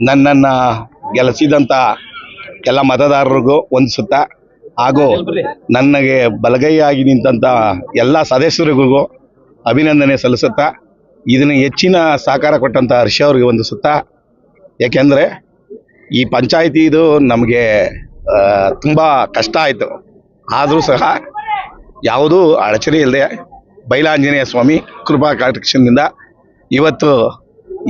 ನನ್ನನ್ನು ಗೆಲ್ಲಿಸಿದಂಥ ಎಲ್ಲ ಮತದಾರರಿಗೂ ವಂದಿಸುತ್ತಾ ಹಾಗೂ ನನಗೆ ಬಲಗೈಯಾಗಿ ನಿಂತಂಥ ಎಲ್ಲ ಸದಸ್ಯರಿಗೂ ಅಭಿನಂದನೆ ಸಲ್ಲಿಸುತ್ತಾ. ಇದನ್ನು ಹೆಚ್ಚಿನ ಸಹಕಾರ ಕೊಟ್ಟಂಥ ಹರ್ಷ ಅವ್ರಿಗೆ ಸುತ್ತ. ಏಕೆಂದರೆ ಈ ಪಂಚಾಯಿತಿದು ನಮಗೆ ತುಂಬ ಕಷ್ಟ ಆಯಿತು. ಆದರೂ ಸಹ ಯಾವುದೂ ಅಡಚಣೆ ಇಲ್ಲದೆ ಬೈಲಾಂಜನೇಯ ಸ್ವಾಮಿ ಕೃಪಾ ಕಟಾಕ್ಷದಿಂದ ಇವತ್ತು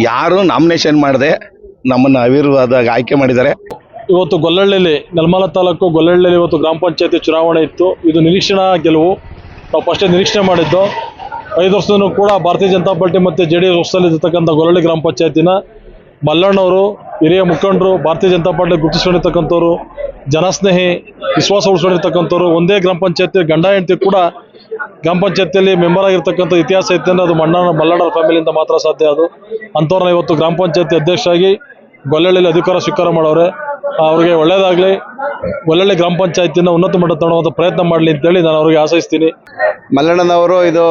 ಯಾರು ನಾಮಿನೇಷನ್ ಮಾಡದೆ ನಮ್ಮನ್ನು ಅವಿರೋಧವಾಗಿ ಆಯ್ಕೆ ಮಾಡಿದ್ದಾರೆ. ಇವತ್ತು ಗೊಲ್ಲಹಳ್ಳಿಯಲ್ಲಿ ನೆಲಮಲ ತಾಲೂಕು ಗೊಲ್ಲಹಳ್ಳಿಯಲ್ಲಿ ಇವತ್ತು ಗ್ರಾಮ ಪಂಚಾಯತಿ ಚುನಾವಣೆ ಇತ್ತು. ಇದು ನಿರೀಕ್ಷಣಾ ಗೆಲುವು. ನಾವು ಫಸ್ಟೇ ನಿರೀಕ್ಷಣೆ ಮಾಡಿದ್ದು. ಐದು ವರ್ಷದೂ ಕೂಡ ಭಾರತೀಯ ಜನತಾ ಪಾರ್ಟಿ ಮತ್ತು ಜೆ ಡಿ ಎಸ್ ವರ್ಷದಲ್ಲಿ ಇರ್ತಕ್ಕಂಥ ಗೊಲ್ಲಹಳ್ಳಿ ಗ್ರಾಮ ಪಂಚಾಯತಿನ ಮಲ್ಲಣ್ಣವರು, ಹಿರಿಯ ಮುಖಂಡರು, ಭಾರತೀಯ ಜನತಾ ಪಾರ್ಟಿ ಗುರುತಿಸಿಕೊಂಡಿರ್ತಕ್ಕಂಥವ್ರು, ಜನಸ್ನೇಹಿ, ವಿಶ್ವಾಸ ಉಳಿಸ್ಕೊಂಡಿರ್ತಕ್ಕಂಥವ್ರು, ಒಂದೇ ಗ್ರಾಮ ಪಂಚಾಯತಿ ಗಂಡ ಹೆಂಡತಿ ಕೂಡ ಗ್ರಾಮ ಪಂಚಾಯತಿಯಲ್ಲಿ ಮೆಂಬರ್ ಆಗಿರ್ತಕ್ಕಂಥ ಇತಿಹಾಸ ಇತ್ತು ಅಂದ್ರೆ ಅದು ಮಣ್ಣ ಮಲ್ಲಣ್ಣರ ಫ್ಯಾಮಿಲಿಯಿಂದ ಮಾತ್ರ ಸಾಧ್ಯ ಅದು. ಅಂಥವ್ರನ್ನ ಇವತ್ತು ಗ್ರಾಮ ಪಂಚಾಯತಿ ಅಧ್ಯಕ್ಷರಾಗಿ ಗೊಲ್ಲಹಳ್ಳಿಯಲ್ಲಿ ಅಧಿಕಾರ ಸ್ವೀಕಾರ ಮಾಡೋರೆ, ಅವ್ರಿಗೆ ಒಳ್ಳೇದಾಗಲಿ ಗೊಲ್ಲಹಳ್ಳಿ ಗ್ರಾಮ ಪಂಚಾಯತಿನ ಉನ್ನತ ಮಟ್ಟ ತಗೊಳ್ಳುವಂಥ ಪ್ರಯತ್ನ ಮಾಡಲಿ ಅಂತೇಳಿ ನಾನು ಅವ್ರಿಗೆ ಆಶಯಿಸ್ತೀನಿ ಮಲ್ಲಣ್ಣನವರು ಇದು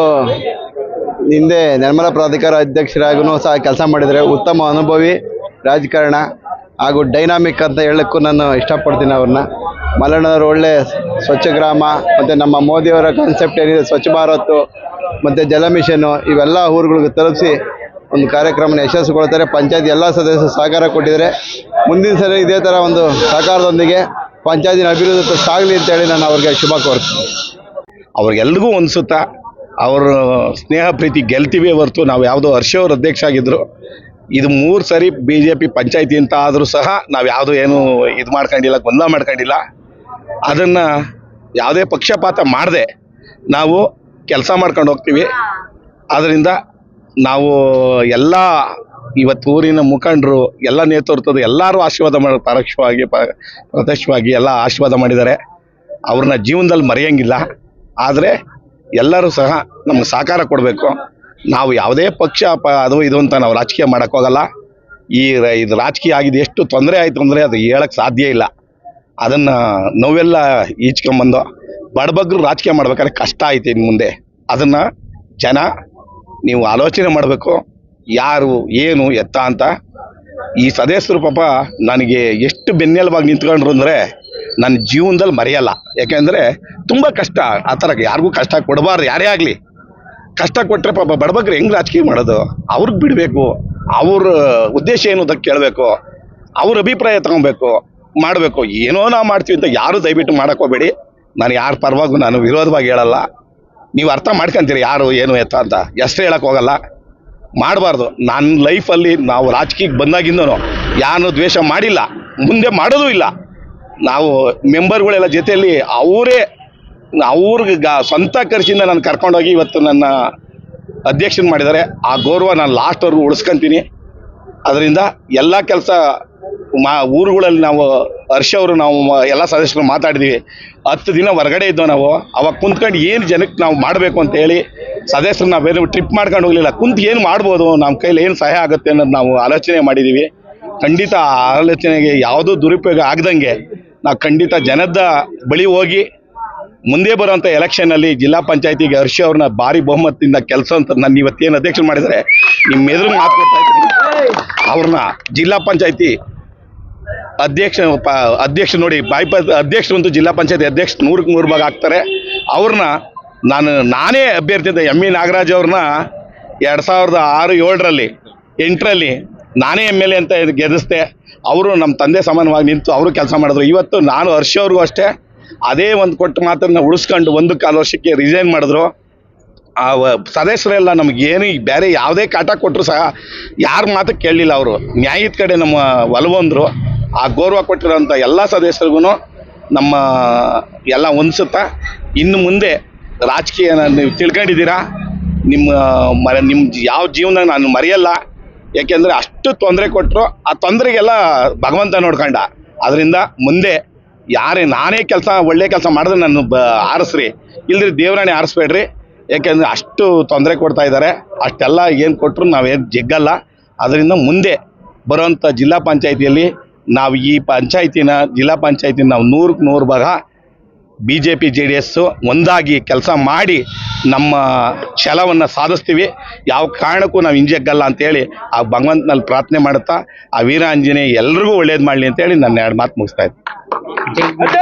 ಹಿಂದೆ ನಿರ್ಮಲ ಪ್ರಾಧಿಕಾರ ಅಧ್ಯಕ್ಷರಾಗೂ ಸಹ ಕೆಲಸ ಮಾಡಿದರೆ ಉತ್ತಮ ಅನುಭವಿ ರಾಜಕಾರಣ ಹಾಗೂ ಡೈನಾಮಿಕ್ ಅಂತ ಹೇಳೋಕ್ಕೂ ನಾನು ಇಷ್ಟಪಡ್ತೀನಿ ಅವ್ರನ್ನ. ಮಲ್ಲಣ್ಣನವರು ಒಳ್ಳೆ ಸ್ವಚ್ಛ ಗ್ರಾಮ, ಮತ್ತು ನಮ್ಮ ಮೋದಿಯವರ ಕಾನ್ಸೆಪ್ಟ್ ಏನಿದೆ, ಸ್ವಚ್ಛ ಭಾರತ್, ಮತ್ತು ಜಲ ಇವೆಲ್ಲ ಊರುಗಳಿಗೆ ತಲುಪಿಸಿ ಒಂದು ಕಾರ್ಯಕ್ರಮನ ಯಶಸ್ಸುಗೊಳ್ತಾರೆ ಪಂಚಾಯತ್ ಎಲ್ಲ ಸದಸ್ಯರು ಸಹಕಾರ ಕೊಟ್ಟಿದ್ದಾರೆ. ಮುಂದಿನ ಸಲ ಇದೇ ಥರ ಒಂದು ಸಹಕಾರದೊಂದಿಗೆ ಪಂಚಾಯತಿನ ಅಭಿವೃದ್ಧಿ ಸಾಗಲಿ ಅಂತೇಳಿ ನಾನು ಅವ್ರಿಗೆ ಶುಭ ಕೋರ್ತೀನಿ. ಅವ್ರಿಗೆಲ್ರಿಗೂ ಅನಿಸುತ್ತಾ ಅವರು ಸ್ನೇಹ ಪ್ರೀತಿ ಗೆಲ್ತೀವಿ ಹೊರತು ನಾವು ಯಾವುದೋ ಹರ್ಷವ್ರ ಅಧ್ಯಕ್ಷ ಆಗಿದ್ದರು ಇದು ಮೂರು ಸರಿ ಬಿ ಜೆ ಪಿ ಪಂಚಾಯತಿ ಅಂತ ಆದರೂ ಸಹ ನಾವು ಯಾವುದೋ ಏನು ಇದು ಮಾಡ್ಕೊಂಡಿಲ್ಲ, ಗೊಂದಲ ಮಾಡ್ಕೊಂಡಿಲ್ಲ. ಅದನ್ನು ಯಾವುದೇ ಪಕ್ಷಪಾತ ಮಾಡದೆ ನಾವು ಕೆಲಸ ಮಾಡ್ಕೊಂಡು ಹೋಗ್ತೀವಿ. ಆದ್ದರಿಂದ ನಾವು ಎಲ್ಲ ಇವತ್ತು ಊರಿನ ಮುಖಂಡರು, ಎಲ್ಲ ನೇತೃತ್ವದ ಎಲ್ಲರೂ ಆಶೀರ್ವಾದ ಮಾಡಿ, ಪರೋಕ್ಷವಾಗಿ ಪ್ರತ್ಯಕ್ಷವಾಗಿ ಎಲ್ಲ ಆಶೀರ್ವಾದ ಮಾಡಿದ್ದಾರೆ. ಅವ್ರನ್ನ ಜೀವನದಲ್ಲಿ ಮರೆಯಂಗಿಲ್ಲ. ಆದರೆ ಎಲ್ಲರೂ ಸಹ ನಮ್ಗೆ ಸಹಕಾರ ಕೊಡಬೇಕು. ನಾವು ಯಾವುದೇ ಪಕ್ಷ, ಪ, ಅದು ಇದು ಅಂತ ನಾವು ರಾಜಕೀಯ ಮಾಡೋಕ್ಕೋಗಲ್ಲ ಈ ಇದು ರಾಜಕೀಯ ಆಗಿದ್ದು ಎಷ್ಟು ತೊಂದರೆ ಆಯಿತು ಅಂದರೆ ಅದು ಹೇಳಕ್ಕೆ ಸಾಧ್ಯ ಇಲ್ಲ. ಅದನ್ನು ನೋವೆಲ್ಲ ಈಚ್ಕೊಂಬಂದು ಬಡಬಗ್ರು ರಾಜಕೀಯ ಮಾಡ್ಬೇಕಾದ್ರೆ ಕಷ್ಟ ಆಯ್ತು ಇನ್ನು ಮುಂದೆ. ಅದನ್ನು ಜನ ನೀವು ಆಲೋಚನೆ ಮಾಡಬೇಕು, ಯಾರು, ಏನು, ಎತ್ತ ಅಂತ. ಈ ಸದಸ್ಯರು ಪಾಪ ನನಗೆ ಎಷ್ಟು ಬೆನ್ನೆಲುಬಾಗಿ ನಿಂತ್ಕೊಂಡ್ರು ಅಂದರೆ ನನ್ನ ಜೀವನದಲ್ಲಿ ಮರೆಯಲ್ಲ. ಯಾಕೆಂದರೆ ತುಂಬ ಕಷ್ಟ, ಆ ಥರ ಯಾರಿಗೂ ಕಷ್ಟ ಕೊಡಬಾರ್ದು, ಯಾರೇ ಆಗಲಿ. ಕಷ್ಟ ಕೊಟ್ಟರೆ ಪಾಪ ಬಡಬಗ್ರೆ ಹೆಂಗೆ ರಾಜಕೀಯ ಮಾಡೋದು? ಅವ್ರಿಗೆ ಬಿಡಬೇಕು, ಅವ್ರ ಉದ್ದೇಶ ಏನು ಅಂತ ಕೇಳಬೇಕು, ಅವ್ರ ಅಭಿಪ್ರಾಯ ತಗೊಬೇಕು, ಮಾಡಬೇಕು. ಏನೋ ನಾವು ಮಾಡ್ತೀವಿ ಅಂತ ಯಾರು ದಯವಿಟ್ಟು ಮಾಡಕ್ ಹೋಗ್ಬೇಡಿ. ನಾನು ಯಾರ ಪರವಾಗೂ ನಾನು ವಿರೋಧವಾಗಿ ಹೇಳಲ್ಲ. ನೀವು ಅರ್ಥ ಮಾಡ್ಕೊಂತೀರಿ ಯಾರು, ಏನು, ಎತ್ತ ಅಂತ. ಎಷ್ಟು ಹೇಳಕ್ ಹೋಗಲ್ಲ. ಮಾಡಬಾರ್ದು. ನನ್ನ ಲೈಫಲ್ಲಿ ನಾವು ರಾಜಕೀಯಕ್ಕೆ ಬಂದಾಗಿಂದನು ಯಾರು ದ್ವೇಷ ಮಾಡಿಲ್ಲ. ಮುಂದೆ ಮಾಡೋದು ಇಲ್ಲ. ನಾವು ಮೆಂಬರ್ಗಳೆಲ್ಲ ಜೊತೆಯಲ್ಲಿ ಅವರೇ, ಅವ್ರಿಗೆ ಸ್ವಂತ ಖರ್ಚಿಂದ ನಾನು ಕರ್ಕೊಂಡೋಗಿ ಇವತ್ತು ನನ್ನ ಅಧ್ಯಕ್ಷನ ಮಾಡಿದ್ದಾರೆ. ಆ ಗೌರವ ನಾನು ಲಾಸ್ಟ್ವರೆಗೂ ಉಳಿಸ್ಕೊಂತೀನಿ. ಅದರಿಂದ ಎಲ್ಲ ಕೆಲಸ ಮಾ ಊರುಗಳಲ್ಲಿ ನಾವು ಹರ್ಷ ಅವರು ನಾವು ಎಲ್ಲ ಸದಸ್ಯರು ಮಾತಾಡಿದ್ವಿ. ಹತ್ತು ದಿನ ಹೊರಗಡೆ ಇದ್ದೋ ನಾವು, ಅವಾಗ ಕುಂತ್ಕೊಂಡು ಏನು ಜನಕ್ಕೆ ನಾವು ಮಾಡಬೇಕು ಅಂತ ಹೇಳಿ ಸದಸ್ಯರು ನಾವೇನು ಟ್ರಿಪ್ ಮಾಡ್ಕೊಂಡು ಹೋಗಲಿಲ್ಲ. ಕುಂತು ಏನು ಮಾಡ್ಬೋದು, ನಮ್ಮ ಕೈಲಿ ಏನು ಸಹಾಯ ಆಗುತ್ತೆ ಅನ್ನೋದು ನಾವು ಆಲೋಚನೆ ಮಾಡಿದ್ದೀವಿ ಖಂಡಿತ ಆಲೋಚನೆಗೆ ಯಾವುದೂ ದುರುಪಯೋಗ ಆಗದಂಗೆ ನಾವು ಖಂಡಿತ ಜನದ ಬಳಿ ಹೋಗಿ ಮುಂದೆ ಬರುವಂಥ ಎಲೆಕ್ಷನಲ್ಲಿ ಜಿಲ್ಲಾ ಪಂಚಾಯತಿಗೆ ಹರ್ಷ ಅವ್ರನ್ನ ಭಾರಿ ಬಹುಮತದಿಂದ ಕೆಲಸ ಅಂತ ನಾನು ಇವತ್ತೇನು ಅಧ್ಯಕ್ಷರು ಮಾಡಿದರೆ ನಿಮ್ಮ ಎದುರು ಮಾತು ಇದ್ದೀನಿ. ಅವ್ರನ್ನ ಜಿಲ್ಲಾ ಪಂಚಾಯತಿ ಅಧ್ಯಕ್ಷ ಅಧ್ಯಕ್ಷ ನೋಡಿ ಬಾಯಿ ಪ ಅಧ್ಯಕ್ಷರು ಅಂತೂ ಜಿಲ್ಲಾ ಪಂಚಾಯತ್ ಅಧ್ಯಕ್ಷ ನೂರಕ್ಕೆ ನೂರು ಭಾಗ ಆಗ್ತಾರೆ. ಅವ್ರನ್ನ ನಾನು, ನಾನೇ ಅಭ್ಯರ್ಥಿ ಇದ್ದೆ ಎಂ ಇ ನಾಗರಾಜ್ ಅವ್ರನ್ನ ಎರಡು ಸಾವಿರದ ಆರು, ಏಳರಲ್ಲಿ, ಎಂಟರಲ್ಲಿ ನಾನೇ ಎಂ ಎಲ್ ಎ ಅಂತ ಗೆದ್ದಿಸ್ದೆ. ಅವರು ನಮ್ಮ ತಂದೆ ಸಮಾನವಾಗಿ ನಿಂತು ಅವರು ಕೆಲಸ ಮಾಡಿದ್ರು. ಇವತ್ತು ನಾನು ಹರ್ಷ ಅವ್ರಿಗೂ ಅಷ್ಟೇ ಅದೇ ಒಂದು ಕೊಟ್ಟು ಮಾತನ್ನು ಉಳಿಸ್ಕೊಂಡು ಒಂದು ಕಾಲು ವರ್ಷಕ್ಕೆ ರಿಸೈನ್ ಮಾಡಿದ್ರು. ಆ ಸದಸ್ಯರೆಲ್ಲ ನಮ್ಗೆ ಏನು ಬೇರೆ ಯಾವುದೇ ಕಾಟ ಕೊಟ್ಟರು ಸಹ ಯಾರ ಮಾತು ಕೇಳಲಿಲ್ಲ ಅವರು. ನ್ಯಾಯದ ಕಡೆ ನಮ್ಮ ಒಲವಂದರು. ಆ ಗೌರವ ಕೊಟ್ಟಿರೋಂಥ ಎಲ್ಲ ಸದಸ್ಯರಿಗೂ ನಮ್ಮ ಎಲ್ಲ ಹೊಂದಿಸುತ್ತಾ, ಇನ್ನು ಮುಂದೆ ರಾಜಕೀಯ ನೀವು ತಿಳ್ಕೊಂಡಿದ್ದೀರಾ? ನಿಮ್ಮ, ಮರ ನಿಮ್ಮ ಯಾವ ಜೀವನ ನಾನು ಮರೆಯಲ್ಲ. ಯಾಕೆಂದರೆ ಅಷ್ಟು ತೊಂದರೆ ಕೊಟ್ಟರು ಆ ತೊಂದರೆಗೆಲ್ಲ ಭಗವಂತ ನೋಡ್ಕೊಂಡ. ಅದರಿಂದ ಮುಂದೆ ಯಾರೇ, ನಾನೇ ಕೆಲಸ, ಒಳ್ಳೆ ಕೆಲಸ ಮಾಡಿದ್ರೆ ನಾನು ಬ, ಆರಿಸ್ರಿ. ಇಲ್ದ್ರೆ ದೇವರಾಣೆ ಆರಿಸ್ಬೇಡ್ರಿ. ಯಾಕೆಂದರೆ ಅಷ್ಟು ತೊಂದರೆ ಕೊಡ್ತಾ ಇದ್ದಾರೆ. ಅಷ್ಟೆಲ್ಲ ಏನು ಕೊಟ್ಟರು ನಾವೇನು ಜಗ್ಗಲ್ಲ. ಅದರಿಂದ ಮುಂದೆ ಬರುವಂಥ ಜಿಲ್ಲಾ ಪಂಚಾಯಿತಿಯಲ್ಲಿ ನಾವು ಈ ಪಂಚಾಯತಿನ, ಜಿಲ್ಲಾ ಪಂಚಾಯತಿನ ನಾವು ನೂರಕ್ಕೆ ನೂರು ಭಾಗ B J P J D S ಒಂದಾಗಿ ಕೆಲಸ ಮಾಡಿ ನಮ್ಮ ಛಲವನ್ನು ಸಾಧಿಸ್ತೀವಿ. ಯಾವ ಕಾರಣಕ್ಕೂ ನಾವು ಹಿಂಜೆಗ್ಗಲ್ಲ ಅಂತೇಳಿ ಆ ಭಗವಂತನಲ್ಲಿ ಪ್ರಾರ್ಥನೆ ಮಾಡುತ್ತಾ ಆ ವೀರಾಂಜನೇಯ ಎಲ್ರಿಗೂ ಒಳ್ಳೇದು ಮಾಡಲಿ ಅಂತೇಳಿ ನನ್ನ ಎರಡು ಮಾತು ಮುಗಿಸ್ತಾ ಇದ್ದೀನಿ.